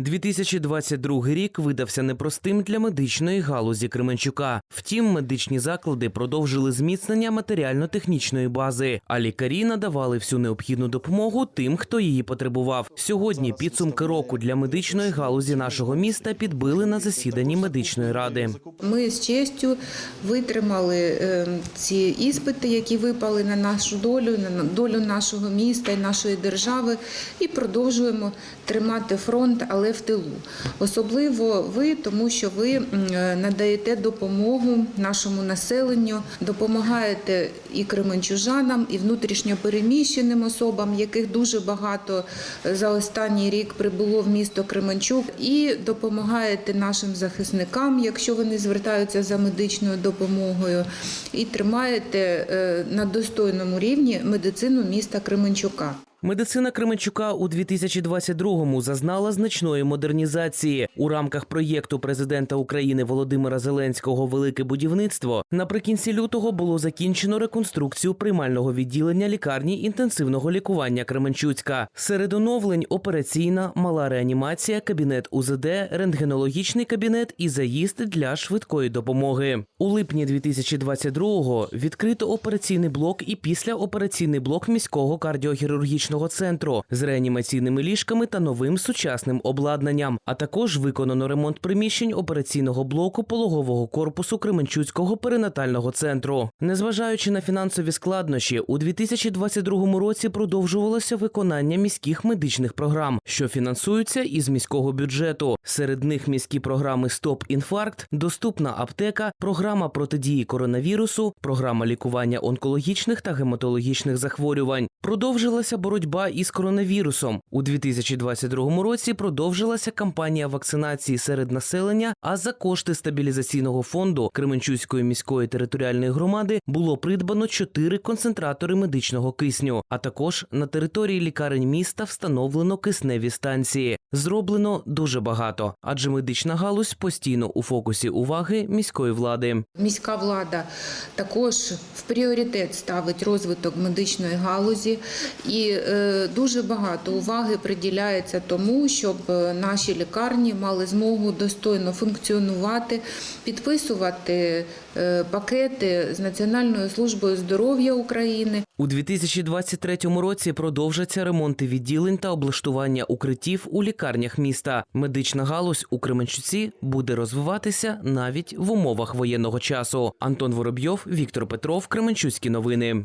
2022 рік видався непростим для медичної галузі Кременчука. Втім, медичні заклади продовжили зміцнення матеріально-технічної бази, а лікарі надавали всю необхідну допомогу тим, хто її потребував. Сьогодні підсумки року для медичної галузі нашого міста підбили на засіданні медичної ради. Ми з честю витримали е, ці іспити, які випали на нашу долю, на долю нашого міста і нашої держави, і продовжуємо тримати фронт, але в тилу. Особливо ви, тому що ви е, надаєте допомогу нашому населенню, допомагаєте і кременчужанам, і внутрішньопереміщеним особам, яких дуже багато за останній рік прибуло в місто Кременчук, і допомагаєте нашим захисникам, якщо вони звертаються за медичною допомогою, і тримаєте е, на достойному рівні медицину міста Кременчука. Медицина Кременчука у 2022-му зазнала значної модернізації у рамках проєкту президента України Володимира Зеленського Велике будівництво. Наприкінці лютого було закінчено реконструкцію приймального відділення лікарні інтенсивного лікування Кременчуцька. Серед оновлень операційна, мала реанімація, кабінет УЗД, рентгенологічний кабінет і заїзд для швидкої допомоги. У липні 2022-го відкрито операційний блок і післяопераційний блок міського кардіохірургічного центру з реанімаційними ліжками та новим сучасним обладнанням. А також виконано ремонт приміщень операційного блоку пологового корпусу Кременчуцького перинатального центру. Незважаючи на фінансові складнощі, у 2022 році продовжувалося виконання міських медичних програм, що фінансуються із міського бюджету. Серед них міські програми Стоп інфаркт, доступна аптека, програма протидії коронавірусу, програма лікування онкологічних та гематологічних захворювань. Продовжилася боротьба із коронавірусом. У 2022 році продовжилася кампанія вакцинації серед населення. А за кошти стабілізаційного фонду Кременчуцької міської територіальної громади було придбано чотири концентратори медичного кисню. А також на території лікарень міста встановлено кисневі станції. Зроблено дуже багато, адже медична галузь постійно у фокусі уваги міської влади. Міська влада також в пріоритет ставить розвиток медичної галузі, і е, дуже багато уваги приділяється тому, щоб е, наші лікарні мали змогу достойно функціонувати, підписувати е, пакети з Національною службою здоров'я України. У 2023 році продовжаться ремонти відділень та облаштування укриттів у лікарнях міста. Медична галузь у Кременчуці буде розвиватися навіть в умовах воєнного часу. Антон Воробйов, Віктор Петров, Кременчуцькі новини.